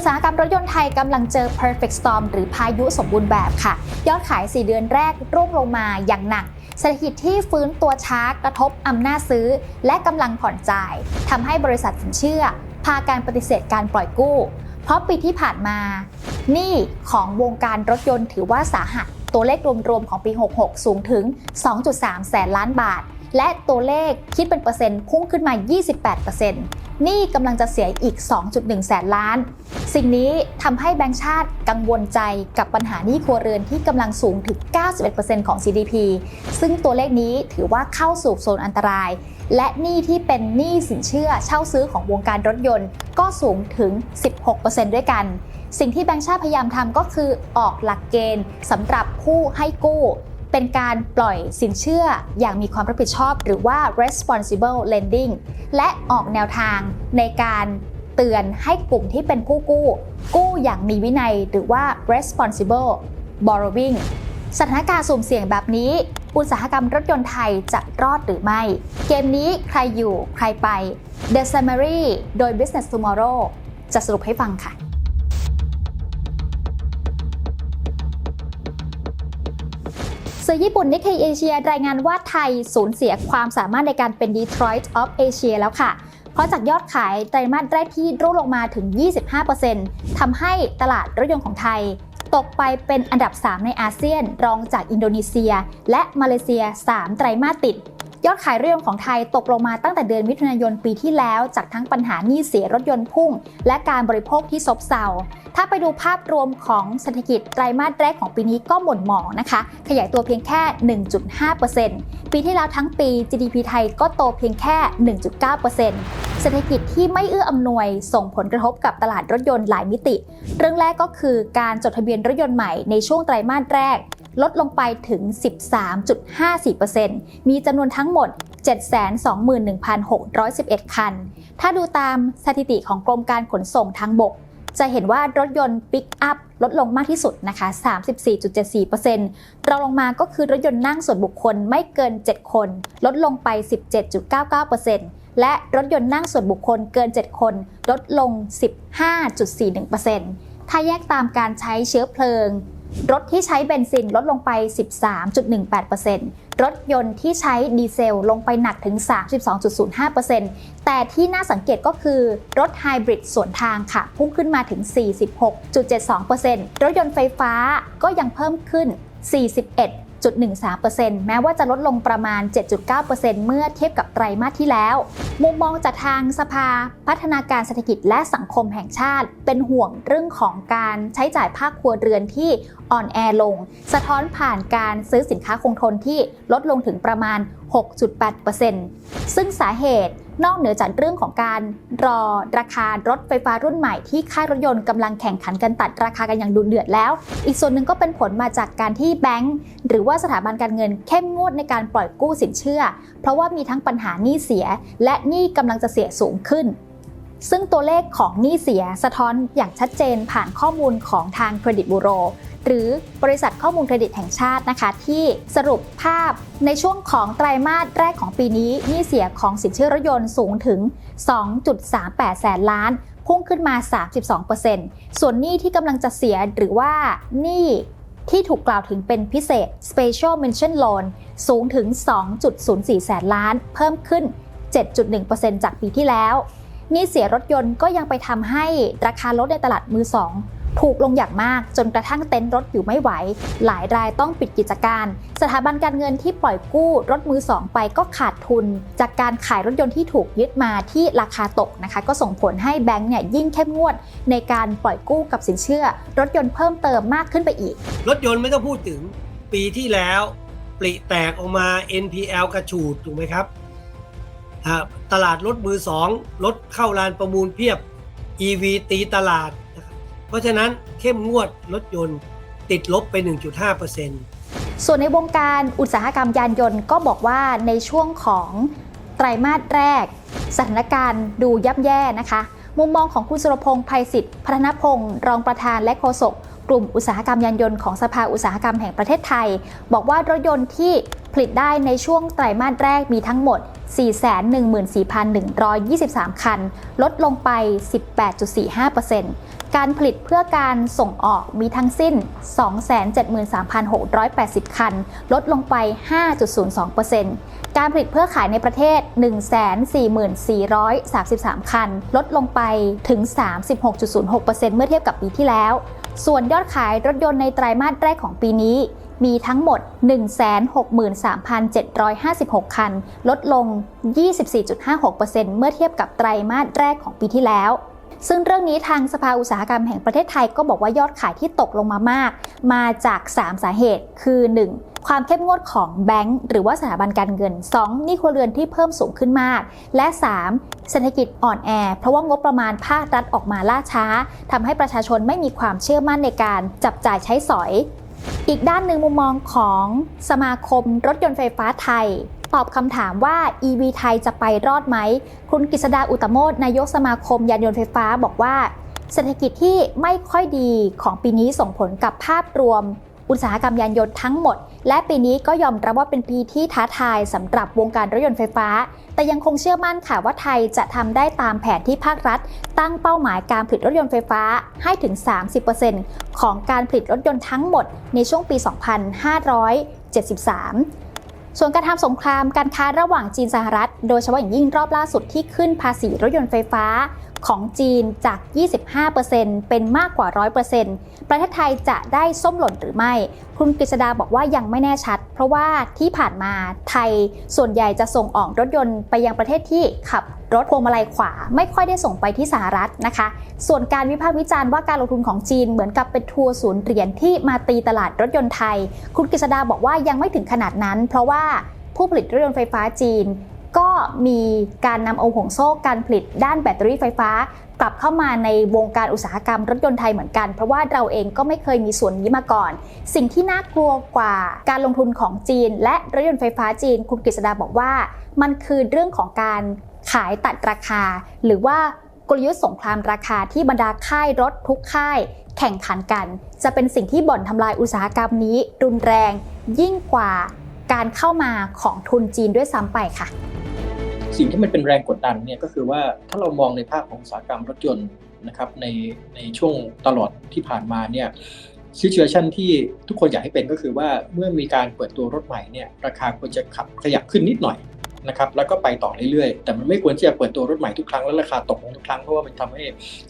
ตสาหกรรมรถยนต์ไทยกำลังเจอ perfect storm หรือพายุสมบูรณ์แบบค่ะ ยอดขาย 4 เดือนแรกร่วงลงมาอย่างหนักเศรษฐกิจที่ฟื้นตัวช้ากระทบอำนาจซื้อ และกำลังผ่อนจ่ายทำให้บริษัทสินเชื่อ พาการปฏิเสธการปล่อยกู้ เพราะปีที่ผ่านมาหนี้ของวงการรถยนต์ถือว่าสาหัส ตัวเลขรวมๆของปี 66 สูงถึง 2.3 แสนล้านบาท และตัวเลขคิดเป็นเปอร์เซ็นต์พุ่งขึ้นมา 28%นี่กำลังจะเสียอีก 2.1 แสนล้าน สิ่งนี้ทำให้แบงก์ชาติกังวลใจกับปัญหาหนี้ครัวเรือนที่กำลังสูงถึง 91%ของ GDP ซึ่งตัวเลขนี้ถือว่าเข้าสู่โซนอันตราย และหนี้ที่เป็นหนี้สินเชื่อเช่าซื้อของวงการรถยนต์ ก็สูงถึง 16%ด้วยกัน สิ่งที่แบงก์ชาติพยายามทำก็คือออกหลักเกณฑ์สำหรับผู้ให้กู้ เป็นการปล่อยสินเชื่ออย่างมีความรับผิดชอบ หรือว่า responsible lending และออกแนวทางในการเตือนให้กลุ่มที่เป็นผู้กู้ กู้อย่างมีวินัยหรือว่า responsible borrowing สถานการณ์สุ่มเสี่ยงแบบนี้ อุตสาหกรรมรถยนต์ไทยจะรอดหรือไม่ เกมนี้ใครอยู่ใครไป The Summary โดย Business Tomorrow จะสรุปให้ฟังค่ะ สื่อญี่ปุ่นนิกเ i เอเชียรายงานว่าไทยสูญเสียความสามารถในการเป็น Detroit of Asia แล้วค่ะ เพราะจากยอดขายไตรมาสแรกที่ร่วงลงมาถึง 25%ทำให้ตลาดรถยนต์ของไทย ตกไปเป็นอันดับ 3 ในอาเซียน รองจากอินโดนีเซีย และมาเลเซีย 3 ไตรมาสติด ยอดขายรถยนต์ของไทยตกลงมาตั้งแต่เดือนมิถุนายนปีที่แล้ว จากทั้งปัญหาหนี้เสียรถยนต์พุ่ง และการบริโภคที่ซบเซา ถ้าไปดูภาพรวมของเศรษฐกิจไตรมาสแรกของปีนี้ก็หม่นหมองนะคะ ขยายตัวเพียงแค่ 1.5%ปีที่แล้วทั้งปี GDP ไทยก็โตเพียงแค่ 1.9%เศรษฐกิจที่ไม่เอื้ออำนวยส่งผลกระทบกับตลาดรถยนต์หลายมิติ เรื่องแรกก็คือการจดทะเบียนรถยนต์ใหม่ในช่วงไตรมาสแรก ลดลงไปถึง 13.54%มีจำนวนทั้งหมด 721,611 คัน ถ้าดูตามสถิติของกรมการขนส่งทางบก จะเห็นว่ารถยนต์ปิกอัพลดลงมากที่สุดนะคะ 34.74%รองลงมาก็คือรถยนต์นั่งส่วนบุคคลไม่เกิน 7 คน ลดลงไป 17.99%และรถยนต์นั่งส่วนบุคคลเกิน 7 คน ลดลง 15.41%ถ้าแยกตามการใช้เชื้อเพลิง รถที่ใช้เบนซินลดลงไป 13.18%รถยนต์ที่ใช้ดีเซลลงไปหนักถึง 32.05%แต่ที่น่าสังเกตก็คือ รถไฮบริดสวนทางค่ะ พุ่งขึ้นมาถึง 46.72%รถยนต์ไฟฟ้าก็ยังเพิ่มขึ้น 41.13%แม้ว่าจะลดลงประมาณ 7.9%เมื่อเทียบกับไตรมาสที่แล้ว มุมมองจากทางสภาพัฒนาการเศรษฐกิจและสังคมแห่งชาติ เป็นห่วงเรื่องของการใช้จ่ายภาคครัวเรือนที่อ่อนแอลง สะท้อนผ่านการซื้อสินค้าคงทนที่ลดลงถึงประมาณ 6.8%ซึ่งสาเหตุนอกเหนือจากเรื่องของการรอราคารถไฟฟ้ารุ่นใหม่ที่ค่ายรถยนต์กำลังแข่งขันกันตัดราคากันอย่างดุเดือดแล้ว อีกส่วนหนึ่งก็เป็นผลมาจากการที่แบงก์หรือว่าสถาบันการเงินเข้มงวดในการปล่อยกู้สินเชื่อ เพราะว่ามีทั้งปัญหาหนี้เสีย และหนี้กำลังจะเสียสูงขึ้น ซึ่งตัวเลขของหนี้เสียสะท้อนอย่างชัดเจนผ่านข้อมูลของทางเครดิตบูโรหรือบริษัทข้อมูลเครดิตแห่งชาตินะคะ ที่สรุปภาพในช่วงของไตรมาสแรกของปีนี้หนี้เสียของสินเชื่อรถยนต์สูงถึง 2.38 แสนล้าน พุ่งขึ้นมา 32%ส่วนหนี้ที่กำลังจะเสียหรือว่าหนี้ที่ถูกกล่าวถึงเป็นพิเศษ Special Mention Loan สูงถึง 2.04 แสนล้าน เพิ่มขึ้น 7.1%จากปีที่แล้ว หนี้เสียรถยนต์ก็ยังไปทำให้ราคารถในตลาดมือสองถูกลงอย่างมากจนกระทั่งเต็นท์รถอยู่ไม่ไหว หลายรายต้องปิดกิจการ สถาบันการเงินที่ปล่อยกู้รถมือสองไปก็ขาดทุน จากการขายรถยนต์ที่ถูกยึดมาที่ราคาตกนะคะ ก็ส่งผลให้แบงก์เนี่ยยิ่งเข้มงวด ในการปล่อยกู้กับสินเชื่อ รถยนต์เพิ่มเติมมากขึ้นไปอีก รถยนต์ไม่ต้องพูดถึงปีที่แล้ว ปริแตกออกมา NPL กระฉูดถูกไหมครับ ตลาดรถมือสองรถเข้าลานประมูลเพียบ EV ตีตลาดนะครับเพราะฉะนั้นเข้มงวดรถยนต์ติดลบไป 1.5%ส่วนในวงการอุตสาหกรรมยานยนต์ก็บอกว่าในช่วงของไตรมาสแรก สถานการณ์ดูยับแย่นะคะ มุมมองของคุณสุรพงษ์ภัยสิทธิ์พัฒนพงศ์รองประธานและโฆษกกลุ่มอุตสาหกรรมยานยนต์ของสภาอุตสาหกรรมแห่งประเทศไทย บอกว่ารถยนต์ที่ผลิตได้ในช่วงไตรมาสแรกมีทั้งหมด 414,123 คัน ลดลงไป 18.45%การผลิตเพื่อการส่งออกมีทั้งสิ้น 273,680 คัน ลดลงไป 5.02%การผลิตเพื่อขายในประเทศ 144,433 คัน ลดลงไปถึง 36.06%เมื่อเทียบกับปีที่แล้ว ส่วนยอดขายรถยนต์ในไตรามาสแรกของปีนี้ มีทั้งหมด 163,756 คัน ลดลง 24.56%เมื่อเทียบกับไตรมาสแรกของปีที่แล้วซึ่งเรื่องนี้ทางสภาอุตสาหกรรมแห่งประเทศไทยก็บอกว่ายอดขายที่ตกลงมามาก มาจาก 3 สาเหตุคือ 1. ความเข้มงวดของแบงก์หรือว่าสถาบันการเงิน 2. นี้ครัวเรือนที่เพิ่มสูงขึ้นมาก และ 3. เศรษฐกิจอ่อนแอ เพราะว่างบประมาณภาครัฐออกมาล่าช้าทำให้ประชาชนไม่มีความเชื่อมั่นในการจับจ่ายใช้สอย อีกด้านหนึ่งมุมมองของสมาคมรถยนต์ไฟฟ้าไทย ตอบคำถามว่า EV ไทยจะไปรอดไหม คุณกฤษดาอุตโมทนายกสมาคมยานยนต์ไฟฟ้าบอกว่า เศรษฐกิจที่ไม่ค่อยดีของปีนี้ส่งผลกับภาพรวม อุตสาหกรรมยานยนต์ทั้งหมด และปีนี้ก็ยอมรับว่าเป็นปีที่ท้าทายสำหรับวงการรถยนต์ไฟฟ้า แต่ยังคงเชื่อมั่นค่ะว่าไทยจะทำได้ตามแผนที่ภาครัฐ ตั้งเป้าหมายการผลิตรถยนต์ไฟฟ้าให้ถึง 30%ของการผลิตรถยนต์ทั้งหมดในช่วงปี 2573ส่วนการทำสงครามการค้าระหว่างจีนสหรัฐ โดยเฉพาะอย่างยิ่งรอบล่าสุดที่ขึ้นภาษีรถยนต์ไฟฟ้า ของจีนจาก 25%เป็นมากกว่า 100%ประเทศไทยจะได้ส้มหล่นหรือไม่ คุณกฤษดาบอกว่ายังไม่แน่ชัด เพราะว่าที่ผ่านมาไทยส่วนใหญ่จะส่งออกรถยนต์ไปยังประเทศที่ขับรถพวงมาลัยขวาไม่ค่อยได้ส่งไปที่สหรัฐนะคะ ส่วนการวิพากษ์วิจารณ์ว่าการลงทุนของจีนเหมือนกับเป็นทัวร์ศูนย์เหรียญที่มาตีตลาดรถยนต์ไทย คุณกฤษดาบอกว่ายังไม่ถึงขนาดนั้น เพราะว่าผู้ผลิตรถยนต์ไฟฟ้าจีน ก็มีการนำเอาห่วงโซ่การผลิตด้านแบตเตอรี่ไฟฟ้ากลับเข้ามาในวงการอุตสาหกรรมรถยนต์ไทยเหมือนกัน เพราะว่าเราเองก็ไม่เคยมีส่วนนี้มาก่อน สิ่งที่น่ากลัวกว่าการลงทุนของจีน และรถยนต์ไฟฟ้าจีน คุณกฤษดาบอกว่า มันคือเรื่องของการขายตัดราคา หรือว่ากลยุทธ์สงครามราคาที่บรรดาค่ายรถทุกค่าย แข่งขันกัน จะเป็นสิ่งที่บ่อนทำลายอุตสาหกรรมนี้รุนแรงยิ่งกว่าการเข้ามาของทุนจีนด้วยซ้ำไปค่ะ สิ่งที่มันเป็นแรงกดดันเนี่ยก็คือว่าถ้าเรามองในภาคของอุตสาหกรรมรถยนต์นะครับในในช่วงตลอดที่ผ่านมาเนี่ยซิเ u ชันที่ทุกคนอยากให้เป็นก็คือว่าเมื่อมีการเปิดตัวรถใหม่เนี่ยราคาควรจะขับขยับขึ้นนิดหน่อยนะครับแล้วก็ไปต่อเรื่อยๆ แต่มันไม่ควรที่จะเปิดตัวรถใหม่ทุกครั้งแล้วราคาตกลงทุกครั้งเพราะว่ามันทำให้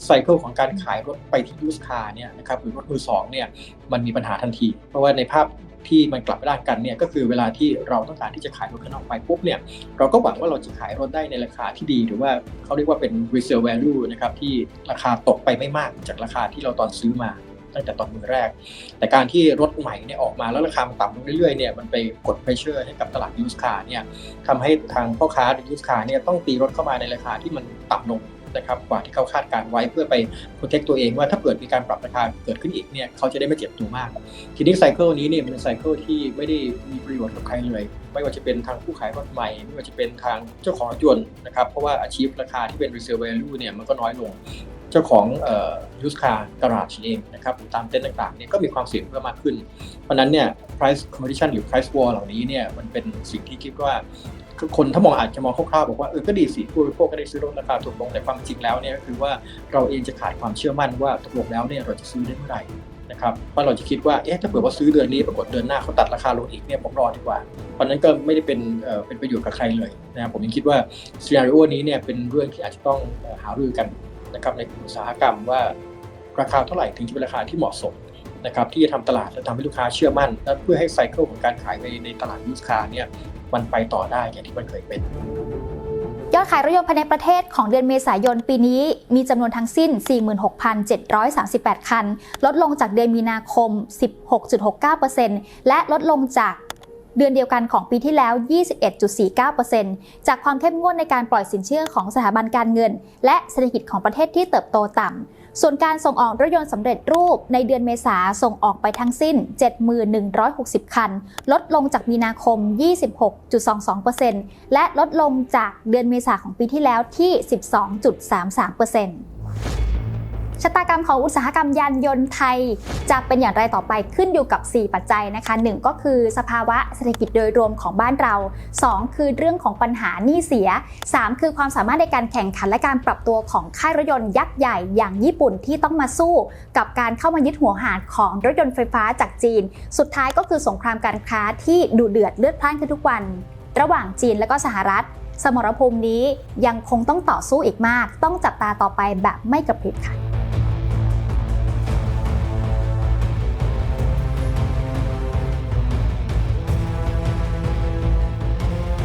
ไซเคิลของการขายรถไปที่ยูสคาร์เนี่ยนะครับหรือรถมือสองเนี่ยมันมีปัญหาทันที เพราะว่าในภาพ ที่มันกลับด้านกันเนี่ยก็คือเวลาที่เราต้องการที่จะขายรถข้างนอกไปปุ๊บเนี่ยเราก็หวังว่าเราจะขายรถได้ในราคาที่ดี หรือว่าเขาเรียกว่าเป็น resale value นะครับที่ราคาตกไปไม่มากจากราคาที่เราตอนซื้อมาตั้งแต่ตอนมือแรก แต่การที่รถใหม่เนี่ยออกมาแล้วราคามันต่ำลงเรื่อยๆเนี่ยมันไปกด pressure ให้กับตลาด used car เนี่ยทำให้ทางพ่อค้า used car เนี่ยต้องตีรถเข้ามาในราคาที่มันต่ำลง นะครับกว่าที่เขาคาดการไว้เพื่อไป protect ตัวเองว่าถ้าเกิดมีการปรับราคาเกิดขึ้นอีกเนี่ยเขาจะได้ไม่เจ็บตัวมาก ทีนี้ไซเคิลนี้เนี่ยเป็นไซเคิลที่ไม่ได้มีประโยชน์กับใครเลย ไม่ว่าจะเป็นทางผู้ขายรถใหม่ ไม่ว่าจะเป็นทางเจ้าของรถยนต์นะครับเพราะว่าอาชีพราคาที่เป็น resale value เนี่ยมันก็น้อยลงเจ้าของเอ่อ used car garage เองนะครับหรือตามเต็นต่างๆเนี่ยก็มีความเสี่ยงเพิ่มมากขึ้น เพราะฉะนั้นเนี่ย price competition หรือ price war เหล่านี้เนี่ยมันเป็นสิ่งที่คิดว่า คนถ้ามองอาจจะมองคร่าวๆบอกว่าเออก็ดีสิผู้บริโภคก็ได้ซื้อรถราคาถูกลงแต่ความจริงแล้วเนี่ยก็คือว่าเราเองจะขาดความเชื่อมั่นว่าตกลงแล้วเนี่ยเราจะซื้อได้เมื่อไหร่นะครับเพราะเราจะคิดว่าเอ๊ะถ้าเผื่อว่าซื้อเดือนนี้ปรากฏเดือนหน้าเขาตัดราคาลงอีกเนี่ยผมรอดีกว่าเพราะนั้นก็ไม่ได้เป็นเอ่อเป็นประโยชน์กับใครเลยนะครับผมยังคิดว่าซีนารีโอนี้เนี่ยเป็นเรื่องที่อาจจะต้องหารือกันนะครับในอุตสาหกรรมว่าราคาเท่าไหร่ถึงจะเป็นราคาที่เหมาะสมนะครับที่จะทำตลาดและทำให้ลูกค้าเชื่อมั่นและเพื่อให้ไซเคิลของการขายในในตลาดยูสคาเนี่ย มันไปต่อได้อย่างที่มันเคยเป็น ยอดขายรถยนต์ภายในประเทศของเดือนเมษายนปีนี้มีจำนวนทั้งสิ้น 46,738 คัน ลดลงจากเดือนมีนาคม 16.69%และลดลงจากเดือนเดียวกันของปีที่แล้ว 21.49%จากความเข้มงวดในการปล่อยสินเชื่อของสถาบันการเงิน และเศรษฐกิจของประเทศที่เติบโตต่ำ ส่วนการส่งออกรถยนต์สำเร็จรูปในเดือนเมษาส่งออกไปทั้งสิ้น 71,160 คัน ลดลงจากมีนาคม 26.22%และลดลงจากเดือนเมษาของปีที่แล้วที่ 12.33% ชะตากรรมของอุตสาหกรรมยานยนต์ไทย จะเป็นอย่างไรต่อไปขึ้นอยู่กับ 4 ปัจจัยนะคะ 1 ก็คือสภาวะเศรษฐกิจโดยรวมของบ้านเรา 2 คือเรื่องของปัญหาหนี้เสีย 3 คือความสามารถในการแข่งขันและการปรับตัวของค่ายรถยนต์ยักษ์ใหญ่อย่างญี่ปุ่นที่ต้องมาสู้ กับการเข้ามายึดหัวหาดของรถยนต์ไฟฟ้าจากจีน สุดท้ายก็คือสงครามการค้าที่ดุเดือดเลือดพล่านขึ้นทุกวัน ระหว่างจีนและก็สหรัฐ สมรภูมินี้ยังคงต้องต่อสู้อีกมาก ต้องจับตาต่อไปแบบไม่กระพริบค่ะ